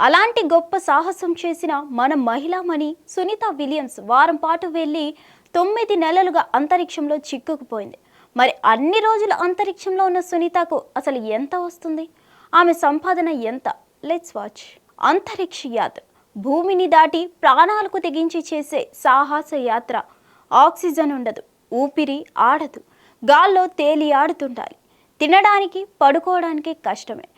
అలాంటి గొప్ప సాహసం చేసిన మన మహిళామణి సునీత విలియమ్స్ వారం పాటు వెళ్ళి తొమ్మిది నెలలుగా అంతరిక్షంలో చిక్కుకుపోయింది. మరి అన్ని రోజులు అంతరిక్షంలో ఉన్న సునీతకు అసలు ఎంత వస్తుంది? ఆమె సంపాదన ఎంత? లెట్స్ వాచ్ అంతరిక్ష యాత్ర. భూమిని దాటి ప్రాణాలకు తెగించి చేసే సాహస యాత్ర. ఆక్సిజన్ ఉండదు ఊపిరి ఆడదు గాల్లో తేలి ఆడుతుండాలి. తినడానికి పడుకోవడానికి కష్టమే.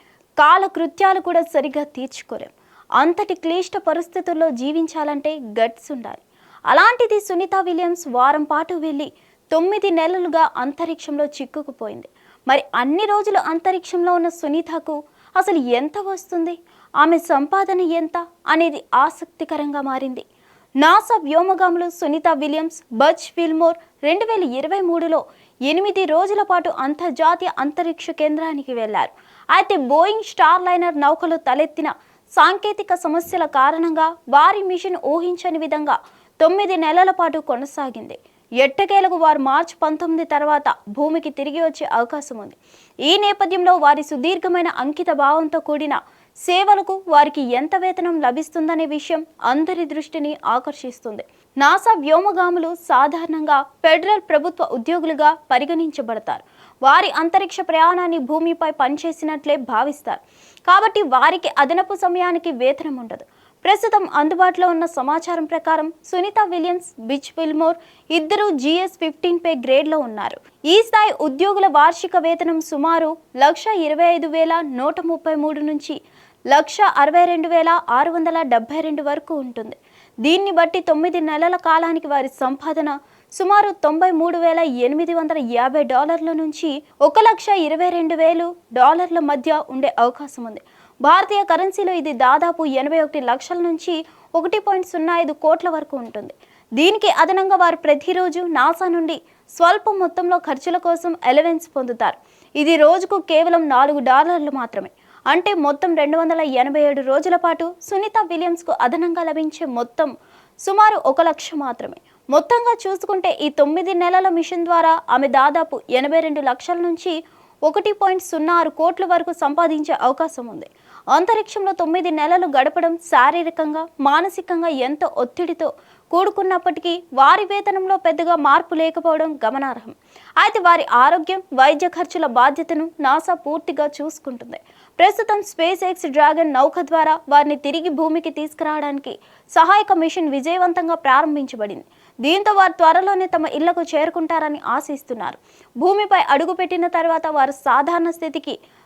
కాలకృత్యాలు కూడా సరిగ్గా తీర్చుకోలేం. అంతటి క్లిష్ట పరిస్థితుల్లో జీవించాలంటే గట్స్ ఉండాలి. అలాంటిది సునీత విలియమ్స్ వారం పాటు వెళ్ళి తొమ్మిది నెలలుగా అంతరిక్షంలో చిక్కుకుపోయింది. మరి అన్ని రోజులు అంతరిక్షంలో ఉన్న సునీతకు అసలు ఎంత వస్తుంది? ఆమె సంపాదన ఎంత అనేది ఆసక్తికరంగా మారింది. నాసా వ్యోమగాములు సునీత విలియమ్స్ బజ్ ఫిల్మోర్ రెండు వేల ఇరవై మూడులో ఎనిమిది రోజుల పాటు అంతర్జాతీయ అంతరిక్ష కేంద్రానికి వెళ్ళారు. అయితే బోయింగ్ స్టార్ లైనర్ నౌకలు తలెత్తిన సాంకేతిక సమస్యల కారణంగా వారి మిషన్ ఊహించని విధంగా తొమ్మిది నెలల పాటు కొనసాగింది. ఎట్టకేలకు వారు మార్చి పంతొమ్మిది తర్వాత భూమికి తిరిగి వచ్చే అవకాశం ఉంది. ఈ నేపథ్యంలో వారి సుదీర్ఘమైన అంకిత భావంతో కూడిన సేవలకు వారికి ఎంత వేతనం లభిస్తుందనే విషయం అందరి దృష్టిని ఆకర్షిస్తుంది. నాసా వ్యోమగాములు సాధారణంగా ఫెడరల్ ప్రభుత్వ ఉద్యోగులుగా పరిగణించబడతారు. వారి అంతరిక్ష ప్రయాణాన్ని భూమిపై పనిచేసినట్లే భావిస్తారు. కాబట్టి వారికి అదనపు సమయానికి వేతనం ఉండదు. ప్రస్తుతం అందుబాటులో ఉన్న సమాచారం ప్రకారం సునీత విలియమ్స్ బిచ్ విల్మోర్ ఇద్దరు జిఎస్ ఫిఫ్టీన్ పే గ్రేడ్లో ఉన్నారు. ఈ స్థాయి ఉద్యోగుల వార్షిక వేతనం సుమారు లక్ష ఇరవై ఐదు వేల నూట ముప్పై మూడు నుంచి లక్ష అరవై రెండు వేల ఆరు వందల డెబ్బై రెండు వరకు ఉంటుంది. దీన్ని బట్టి తొమ్మిది నెలల కాలానికి వారి సంపాదన సుమారు తొంభై మూడు వేల ఎనిమిది వందల యాభై డాలర్ల నుంచి ఒక లక్ష ఇరవై రెండు వేలు డాలర్ల మధ్య ఉండే అవకాశం ఉంది. భారతీయ కరెన్సీలో ఇది దాదాపు ఎనభై ఒకటి లక్షల నుంచి ఒకటి పాయింట్ సున్నా ఐదు కోట్ల వరకు ఉంటుంది. దీనికి అదనంగా వారు ప్రతిరోజు నాసా నుండి స్వల్ప మొత్తంలో ఖర్చుల కోసం ఎలవెన్స్ పొందుతారు. ఇది రోజుకు కేవలం నాలుగు డాలర్లు మాత్రమే. అంటే మొత్తం రెండు వందల ఎనభై ఏడు రోజుల పాటు సునీత విలియమ్స్కు అదనంగా లభించే మొత్తం సుమారు ఒక లక్ష మాత్రమే. మొత్తంగా చూసుకుంటే ఈ తొమ్మిది నెలల మిషన్ ద్వారా ఆమె దాదాపు ఎనభై రెండు లక్షల నుంచి ఒకటి పాయింట్ సున్నా ఆరు కోట్ల వరకు సంపాదించే అవకాశం ఉంది. అంతరిక్షంలో తొమ్మిది నెలలు గడపడం శారీరకంగా మానసికంగా ఎంతో ఒత్తిడితో కూడుకున్నప్పటికీ వారి వేతనంలో పెద్దగా మార్పు లేకపోవడం గమనార్హం. అయితే వారి ఆరోగ్యం వైద్య ఖర్చుల బాధ్యతను నాసా పూర్తిగా చూసుకుంటుంది. ప్రస్తుతం స్పేస్ ఎక్స్ డ్రాగన్ నౌక ద్వారా వారిని తిరిగి భూమికి తీసుకురావడానికి సహాయక మిషన్ విజయవంతంగా ప్రారంభించబడింది. దీంతో వారు త్వరలోనే తమ ఇళ్ళకు చేరుకుంటారని ఆశిస్తున్నారు. భూమిపై అడుగుపెట్టిన తర్వాత వారు సాధారణ స్థితికి